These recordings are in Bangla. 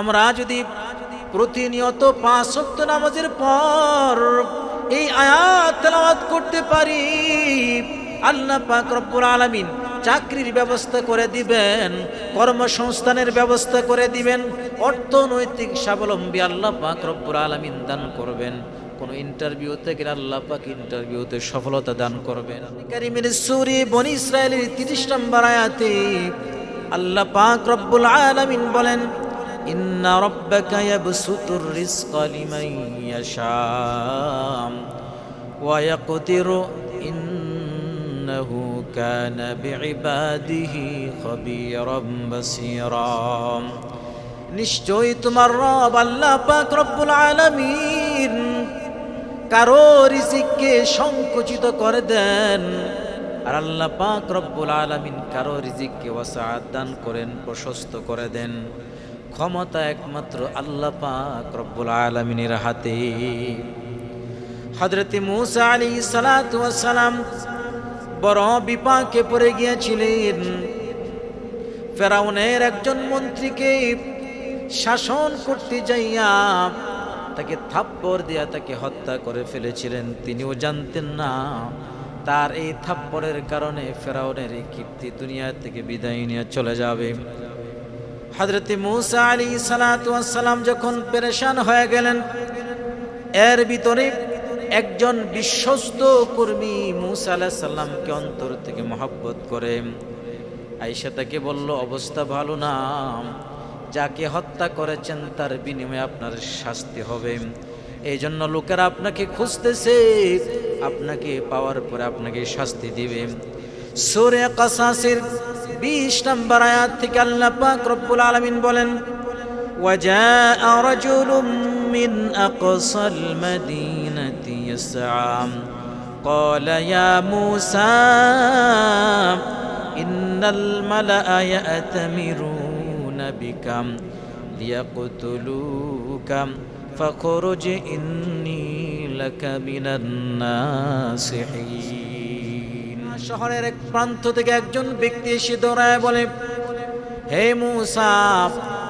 আমরা যদি প্রতিনিয়ত পাঁচ সপ্তাহ নামাজের পর এই আয়াত তেলাওয়াত করতে পারি, আল্লাহ পাক রব্বুল আলামিন চাকরির ব্যবস্থা করে দিবেন, কর্মসংস্থানের ব্যবস্থা করে দিবেন, অর্থনৈতিক স্বাবলম্বী আল্লাহ পাক রব্বুল আলামিন দান করবেন। কোন ইন্টারভিউতে গেলে আল্লাহ পাক ইন্টারভিউতে সফলতা দান করবেন। কারিমের সুরি বনি ইসরায়েলের 30 নম্বর আয়াতে আল্লাহ পাক রব্বুল আলামিন বলেন ইন্না রাব্বাকা ইয়াবসুতুর রিজকা লিমান ইয়াশা ওয়া ইয়াকদিরু ইন্নাহু কানা বিইবাদিহি খাবীরাম বাসীরা। নিশ্চয়ই তোমার রব আল্লাহ পাক রব্বুল আলামিন কারও রিজিককে সংকুচিত করে দেন আর আল্লাহ পাক রব্বুল আলামিন কারও রিজিককে ওয়াসাআত দান করেন, প্রশস্ত করে দেন। ক্ষমতা একমাত্র আল্লাহ পাক রব্বুল আলামিনের হাতে। হযরতে মূসা ওয়াস সালাম বড় বিপাকে পড়ে গিয়েছিলেন। ফেরাউনের একজন মন্ত্রীকে শাসন করতে যাইয়া তাকে থাপ্পড় দিয়া তাকে হত্যা করে ফেলেছিলেন। তিনিও জানতেন না তার এই থাপ্পড়ের কারণে ফেরাউনের এই কীর্তি দুনিয়া থেকে বিদায় নিয়ে চলে যাবে। হজরতে মুসা আলী সালাম যখন পেরেশান হয়ে গেলেন, এর ভিতরে একজন বিশ্বস্ত কর্মী মুসা আলাহ সাল্লামকে অন্তর থেকে মহাব্বত করে। আইসা তাকে বলল, অবস্থা ভালো না। যাকে হত্যা করেছেন, তার বিনিময়ে আপনার শাস্তি হবে। এই জন্য লোকেরা আপনাকে খুঁজতেছে। আপনাকে পাওয়ার পরে আপনাকে শাস্তি দিবে। সুরে কাসাসের বিশ নম্বর আয়াত থেকে আল্লাহ পাক রব্বুল আলামিন বলেন وجاء رجل من أقصى المدينة يسعى قال يا موسى إن الملأ يأتمرون بك ليقتلوك فاخرج إني لك من الناصحين শহরের এক প্রান্ত থেকে একজন ব্যক্তি এসে দৌড়ায় বলে হে মুসা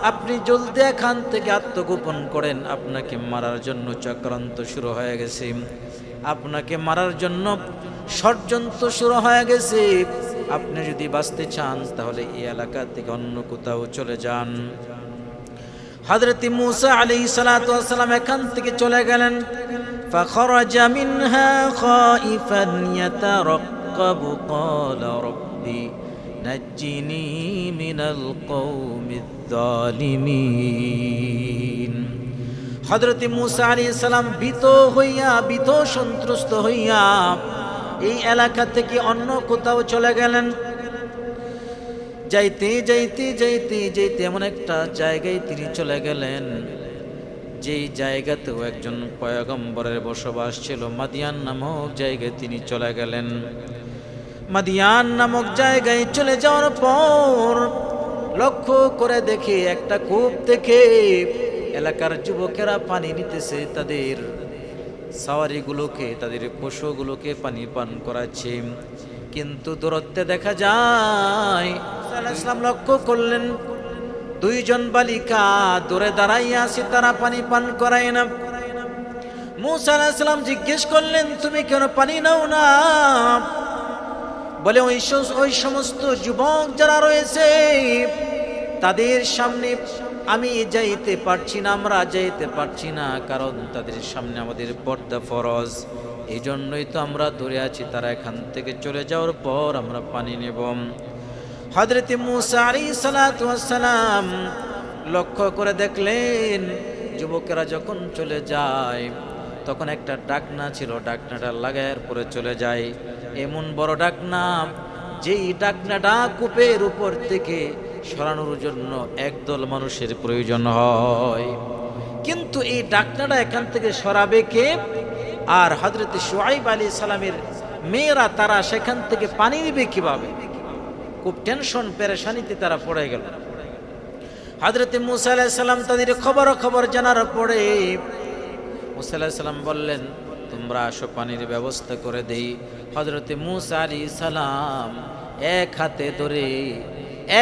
আপনি জলদি এখান থেকে আত্মগোপন করেন আপনাকে মারার জন্য চক্রান্ত শুরু হয়ে গেছে আপনাকে মারার জন্য ষড়যন্ত্র শুরু হয়ে গেছে আপনি যদি বাঁচতে চান তাহলে এই এলাকা থেকে অন্য কোথাও চলে যান হজরত মুসা আলী সালাম এখান থেকে চলে গেলেন فخرج منها خائفا يترقب قال ربي نجني من القوم الظالمين হজরত মুসা আলী সালাম ভীত হইয়া ভীত সন্ত্রস্ত হইয়া এই এলাকা থেকে অন্য কোথাও চলে গেলেন যাইতে যাইতে যাইতে যাইতে এমন একটা জায়গায় তিনি চলে গেলেন যেই জায়গাতেও একজন পয়গম্বরের বসবাস ছিল, মাদিয়ান নামক জায়গায় তিনি চলে গেলেন। মাদিয়ান নামক জায়গায় চলে যাওয়ার পর লক্ষ্য করে দেখে একটা কূপ থেকে এলাকার যুবকেরা পানি নিতেছে, তাদের সাওয়ারিগুলোকে, তাদের পশুগুলোকে পানি পান করাচ্ছে। কিন্তু দূরত্বে দেখা যায় লক্ষ্য করলেন দুইজন বালিকা দূরে দাঁড়াইয়া আছে, তারা পানি পান করায় না। মুসা আলাহিসাম জিজ্ঞেস করলেন, তুমি কেন পানি নাও না? বলে, ওই ওই সমস্ত যুবক যারা রয়েছে, তাদের সামনে আমি যাইতে পারছি না, আমরা যাইতে পারছি না, কারণ তাদের সামনে আমাদের পর্দা ফরজ। এই জন্যই তো আমরা ধরে আছি, তারা এখান থেকে চলে যাওয়ার পর আমরা পানি নেব। হজরত মুসা লক্ষ্য করে দেখলেন যুবকেরা যখন চলে যায়, তখন একটা ডাকনা ছিল, ডাকনাটা লাগায়ের পরে চলে যায়। এমন বড় ডাকনা, যেই ডাকনাটা কূপের উপর থেকে সরানোর জন্য একদল মানুষের প্রয়োজন হয়। কিন্তু এই ডাকনাটা এখান থেকে সরাবে কে? আর হজরত সোয়াইব আলী সালামের মেয়েরা, তারা সেখান থেকে পানি দিবে কীভাবে? খুব টেনশন, পেরেশানিতে তারা পড়ে গেল। হজরতে মুসা আলাহিসাল্লাম তাদের খবর খবর জানার পরে মুসা আলাহিসাল্লাম বললেন, তোমরা আসো, পানির ব্যবস্থা করে দেই। হজরতে মুসা আলী সালাম এক হাতে ধরে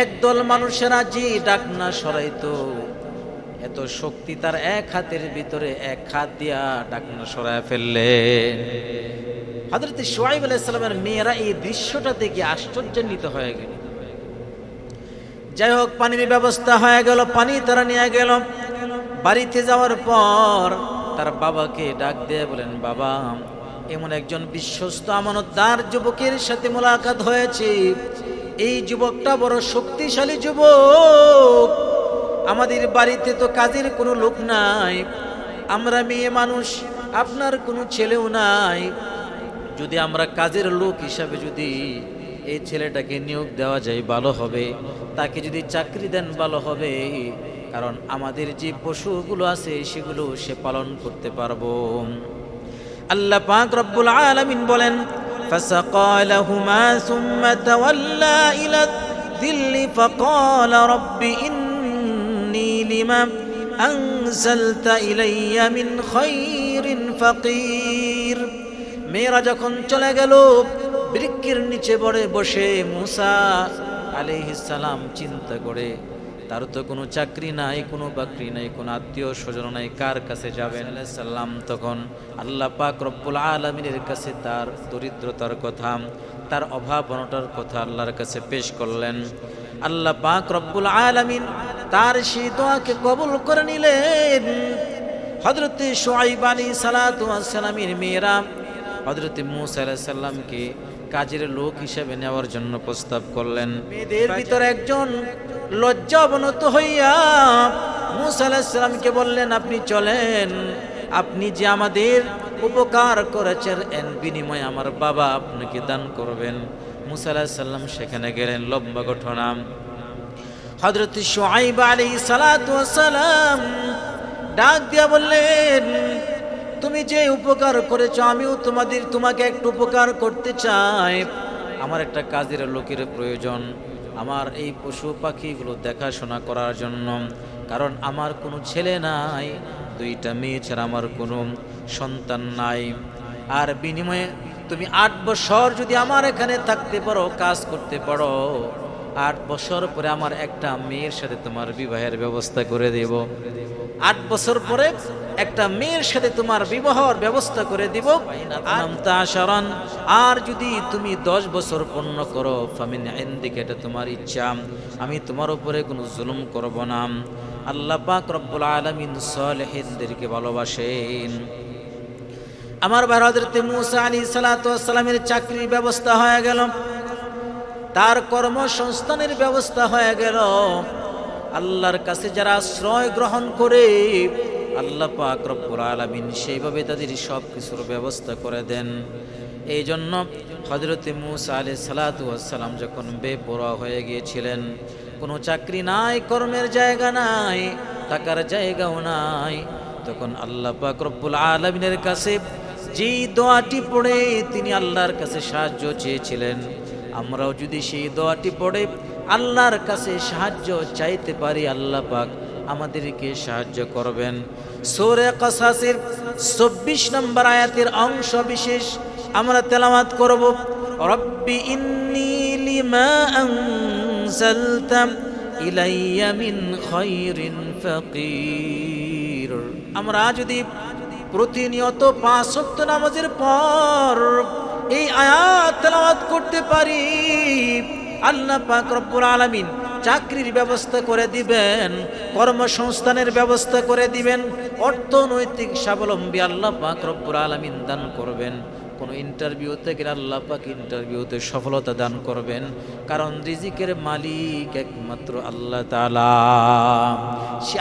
একদল মানুষেরা যে ডাকনা সরাইতো। এত শক্তি তার এক হাতের ভিতরে, এক হাত দিয়া ডাকনা সরায় ফেললেন। হজরত সোয়াইব আলাইসালামের মেয়েরা এই দৃশ্যটা দেখে আশ্চর্যান্বিত হয়ে গেল। যাই হোক পানির ব্যবস্থা হয়ে গেল, পানি তারা নিয়ে গেল। বাড়িতে যাওয়ার পর তার বাবাকে ডাক দিয়ে বলেন, বাবা, এমন একজন বিশ্বস্ত আমানতদার যুবকের সাথে মোলাকাত হয়েছে। এই যুবকটা বড় শক্তিশালী যুবক। আমাদের বাড়িতে তো কাজের কোনো লোক নাই। আমরা মেয়ে মানুষ, আপনার কোনো ছেলেও নাই। যদি আমরা কাজের লোক হিসাবে যদি এই ছেলেটাকে নিয়োগ দেওয়া যায় ভালো হবে তাকে যদি চাকরি দেন ভালো হবে কারণ আমাদের যে পশুগুলো আছে সেগুলো সে পালন করতে পারবো আল্লাহ পাক রব্বুল আলামিন বলেন فسقى لهما ثم تولى إلى الذل فقال رب إني لما أنزلت إلي من خير فقير মেয়েরা যখন চলে গেল, বৃক্ষের নিচে বড়ে বসে মুসা সালাম চিন্তা করে, তার তো কোনো চাকরি নাই, কোনো বাকরি নাই, কোনো আত্মীয় স্বজন নাই, কার কাছে যাবেন? সাল্লাম তখন আল্লাহ পাক রব্বুল আলমিনের কাছে তার দরিদ্রতার কথা, তার অভাব অনটার কথা আল্লাহর কাছে পেশ করলেন। আল্লাহ পাক রব্বুল আলমিন তার সেই দোয়াকে কবুল করে নিলেন। হজরতে সোয়াইব আলী সালাতামের মেয়েরা হজরত মুসা কাজের লোক হিসেবে নেওয়ার জন্য প্রস্তাব করলেন। মেয়েদের ভিতরে একজন লজ্জা অবনত হইয়া মুসা বললেন, আপনি চলেন। আপনি যে আমাদের উপকার করেছেন এন বিনিময়ে আমার বাবা আপনাকে দান করবেন। মুসা সেখানে গেলেন, লম্বা ঘটনা। হজরত সোয়াইব আলী সালাম ডাক দিয়া বললেন তুমি যে উপকার করেছ, আমিও তোমাদের, তোমাকে একটু উপকার করতে চাই। আমার একটা কাজের লোকের প্রয়োজন, আমার এই পশু পাখিগুলো দেখাশোনা করার জন্য। কারণ আমার কোনো ছেলে নাই, দুইটা মেয়ে ছাড়া আমার কোনো সন্তান নাই। আর বিনিময়ে তুমি আট বছর যদি আমার এখানে থাকতে পারো, কাজ করতে পারো, আট বছর পরে আমার একটা মেয়ের সাথে তোমার বিবাহের ব্যবস্থা করে দেব। আট বছর পরে একটা মেয়ের সাথে তোমার বিবাহর ব্যবস্থা করে দিব। আর যদি তুমি দশ বছর পূর্ণ করো, ফামিন এটা তোমার ইচ্ছা। আমি তোমার উপরে কোনো জুলুম করব না। আল্লাহ পাক রব্বুল আলমিন সলেহিনদেরকে ভালোবাসেন। আমার ভারতে মুসা আলী সালাতামের চাকরির ব্যবস্থা হয়ে গেল। তার কর্মসংস্থানের ব্যবস্থা হয়ে গেল। আল্লাহর কাছে যারা আশ্রয় গ্রহণ করে আল্লাহ পাক আলমিন সেইভাবে তাদের সব কিছুর ব্যবস্থা করে দেন। এই জন্য হজরত মুসা আলি সালাতাম যখন বেপরোয়া হয়ে গিয়েছিলেন, কোনো চাকরি নাই, কর্মের জায়গা নাই টাকার জায়গাও নাই, তখন আল্লাহ পাক আলমিনের কাছে যেই দোয়াটি পড়ে তিনি আল্লাহর কাছে সাহায্য চেয়েছিলেন। আমরাও যদি সেই দোয়াটি পড়ে, আল্লাহর কাছে সাহায্য চাইতে পারি, আল্লাহ পাক আমাদেরকে সাহায্য করবেন। সোরে কসাসের চব্বিশ নম্বর আয়াতের অংশ বিশেষ আমরা তেলামাত করব, রব্বি ইন্নি ইলাইয়া মিন খায়রিন ফাকির। আমরা যদি প্রতিনিয়ত পাঁচ সপ্ত নামাজের পর এই আয়াত তেলাওয়াত করতে পারি, আল্লাহ পাক রব্বুল আলামিন চাকরির ব্যবস্থা করে দিবেন, কর্মসংস্থানের ব্যবস্থা করে দিবেন, অর্থনৈতিক স্বাবলম্বী আল্লাহ পাক রব্বুর আলমিন দান করবেন। কোনো ইন্টারভিউতে গেলে আল্লাহ পাক ইন্টারভিউতে সফলতা দান করবেন। কারণ রিজিকের মালিক একমাত্র আল্লাহ তালা সে